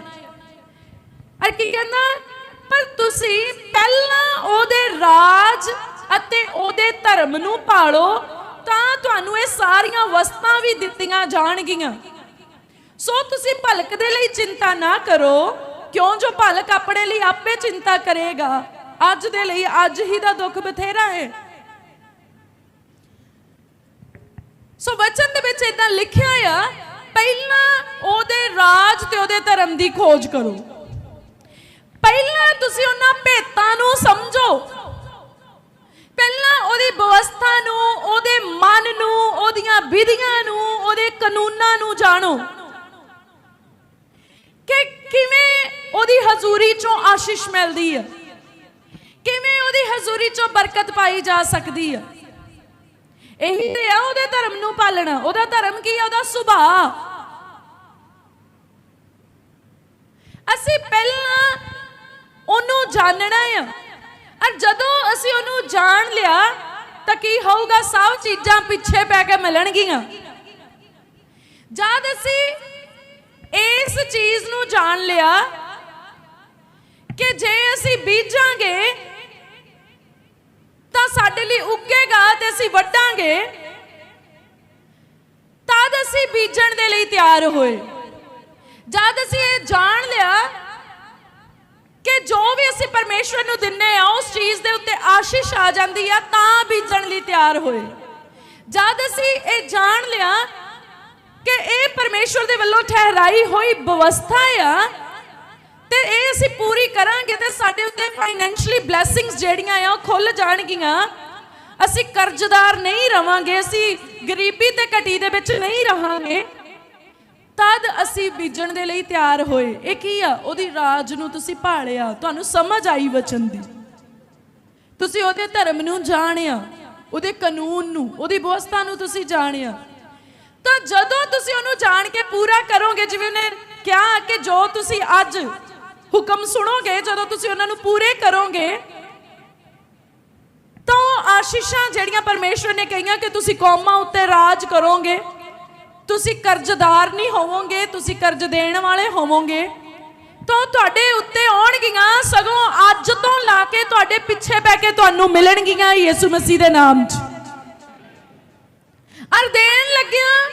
ਅਰ ਕੀ ਕਹਿੰਦਾ? ਪਰ ਤੁਸੀਂ ਪਹਿਲਾਂ ਉਹਦੇ ਰਾਜ ਅਤੇ ਉਹਦੇ ਧਰਮ ਨੂੰ ਪਾਲੋ, ਤਾਂ ਤੁਹਾਨੂੰ ਇਹ ਸਾਰੀਆਂ ਵਸਤਾਂ ਵੀ ਦਿੱਤੀਆਂ ਜਾਣਗੀਆਂ। ਸੋ ਤੁਸੀਂ ਭਲਕ ਦੇ ਲਈ ਚਿੰਤਾ ਨਾ ਕਰੋ, ਕਿਉਂ ਜੋ ਭਲਕ ਆਪਣੇ ਲਈ ਆਪੇ ਚਿੰਤਾ ਕਰੇਗਾ? ਅੱਜ ਦੇ ਲਈ ਅੱਜ ਹੀ ਦਾ ਦੁੱਖ ਬਥੇਰਾ ਹੈ। ਸੋ ਵਚਨ ਦੇ ਵਿੱਚ ਇਦਾਂ ਲਿਖਿਆ ਆ, ਪਹਿਲਾਂ ਉਹਦੇ ਰਾਜ ਤੇ ਉਹਦੇ ਧਰਮ ਦੀ ਖੋਜ ਕਰੋ। ਪਹਿਲਾਂ ਤੁਸੀਂ ਉਹਨਾਂ ਭੇਤਾਂ ਨੂੰ ਸਮਝੋ। ਪਹਿਲਾਂ ਉਹਦੀ ਵਿਵਸਥਾ ਨੂੰ, ਉਹਦੇ ਮਨ ਨੂੰ, ਉਹਦੀਆਂ ਵਿਧੀਆਂ ਨੂੰ, ਉਹਦੇ ਕਾਨੂੰਨਾਂ ਨੂੰ ਜਾਣੋ। ਕਿ ਕਿਵੇਂ ਉਹਦੀ ਹਜ਼ੂਰੀ ਚੋਂ ਆਸ਼ੀਸ਼ ਮਿਲਦੀ ਹੈ। ਕਿਵੇਂ ਉਹਦੀ ਹਜ਼ੂਰੀ ਚੋਂ ਬਰਕਤ ਪਾਈ ਜਾ ਸਕਦੀ ਹੈ। ਇਹੀ ਤੇ ਆ ਉਹਦੇ ਧਰਮ ਨੂੰ ਪਾਲਣਾ। ਉਹਦਾ ਧਰਮ ਕੀ ਹੈ ਉਹਦਾ ਸੁਭਾਅ। ਅਸੀਂ ਪਹਿਲਾਂ ਉਹਨੂੰ ਜਾਣਨਾ ਆ। ਔਰ ਜਦੋਂ ਅਸੀਂ ਉਹਨੂੰ ਜਾਣ ਲਿਆ, ਤਾਂ ਕੀ ਹੋਊਗਾ? ਸਭ ਚੀਜ਼ਾਂ ਪਿੱਛੇ ਪੈ ਕੇ ਮਿਲਣਗੀਆਂ। ਜਦ ਅਸੀਂ ਇਸ ਚੀਜ਼ ਨੂੰ ਜਾਣ ਲਿਆ ਕਿ ਜੇ ਅਸੀਂ ਬੀਜਾਂਗੇ, ਤਾਂ ਸਾਡੇ ਲਈ ਉੱਗੇਗਾ ਤੇ ਅਸੀਂ ਵੱਢਾਂਗੇ, ਤਦ ਅਸੀਂ ਬੀਜਣ ਦੇ ਲਈ ਤਿਆਰ ਹੋਏ। ਜਦ ਅਸੀਂ ਇਹ ਜਾਣ ਲਿਆ ਕਿ ਜੋ ਵੀ ਅਸੀਂ ਪਰਮੇਸ਼ਵਰ ਨੂੰ ਦਿੰਨੇ ਆ, ਉਸ ਚੀਜ਼ ਦੇ ਉੱਤੇ ਆਸ਼ੀਸ਼ ਆ ਜਾਂਦੀ ਆ, ਤਾਂ ਬੀਜਣ ਲਈ ਤਿਆਰ ਹੋਏ। ਜਦ ਅਸੀਂ ਇਹ ਜਾਣ ਲਿਆ ਕਿ ਇਹ ਪਰਮੇਸ਼ਵਰ ਦੇ ਵੱਲੋਂ ਠਹਿਰਾਈ ਹੋਈ ਵਿਵਸਥਾ ਆ, ਤੇ ਇਹ ਅਸੀਂ ਪੂਰੀ ਕਰਾਂਗੇ, ਤੇ ਸਾਡੇ ਉੱਤੇ ਫਾਈਨੈਂਸ਼ੀਅਲੀ ਬਲੇਸਿੰਗਸ ਜਿਹੜੀਆਂ ਆ, ਉਹ ਖੁੱਲ ਜਾਣਗੀਆਂ। ਅਸੀਂ ਕਰਜ਼ਦਾਰ ਨਹੀਂ ਰਵਾਂਗੇ, ਅਸੀਂ ਗਰੀਬੀ ਤੇ ਘਟੀ ਦੇ ਵਿੱਚ ਨਹੀਂ ਰਹਾਂਗੇ। ਤਦ ਅਸੀਂ ਬੀਜਣ ਦੇ ਲਈ ਤਿਆਰ ਹੋਏ। ਇਹ ਕੀ ਆ? ਉਹਦੀ ਰਾਜ ਨੂੰ ਤੁਸੀਂ ਭਾਲਿਆ। ਤੁਹਾਨੂੰ ਸਮਝ ਆਈ ਵਚਨ ਦੀ। ਤੁਸੀਂ ਉਹਦੇ ਧਰਮ ਨੂੰ ਜਾਣਿਆ। ਉਹਦੇ ਕਾਨੂੰਨ ਨੂੰ, ਉਹਦੀ ਵਿਵਸਥਾ ਨੂੰ ਤੁਸੀਂ ਜਾਣਿਆ। ਤਾਂ ਜਦੋਂ ਤੁਸੀਂ ਉਹਨੂੰ ਜਾਣ ਕੇ ਪੂਰਾ ਕਰੋਗੇ, ਜਿਵੇਂ ਉਹਨੇ ਕਿਹਾ ਕਿ ਜੋ ਤੁਸੀਂ ਅੱਜ ਹੁਕਮ ਸੁਣੋਗੇ, ਜਦੋਂ ਤੁਸੀਂ ਉਹਨਾਂ ਨੂੰ ਪੂਰੇ ਕਰੋਗੇ, ਤਾਂ ਉਹ ਆਸ਼ੀਸ਼ਾਂ ਜਿਹੜੀਆਂ ਪਰਮੇਸ਼ਵਰ ਨੇ ਕਹੀਆਂ ਕਿ ਤੁਸੀਂ ਕੌਮਾਂ ਉੱਤੇ ਰਾਜ ਕਰੋਗੇ ਤੁਸੀਂ ਕਰਜ਼ਦਾਰ ਨਹੀਂ ਹੋਵੋਗੇ, ਤੁਸੀਂ ਕਰਜ਼ ਦੇਣ ਵਾਲੇ ਹੋਵੋਗੇ। ਤਾਂ ਤੁਹਾਡੇ ਉੱਤੇ ਆਉਣਗੀਆਂ, ਸਗੋਂ ਅੱਜ ਤੋਂ ਲਾ ਕੇ ਤੁਹਾਡੇ ਪਿੱਛੇ ਪੈ ਕੇ ਤੁਹਾਨੂੰ ਮਿਲਣਗੀਆਂ ਯਿਸੂ ਮਸੀਹ ਦੇ ਨਾਮ 'ਚ। ਅਰ ਦੇਣ ਲੱਗਿਆ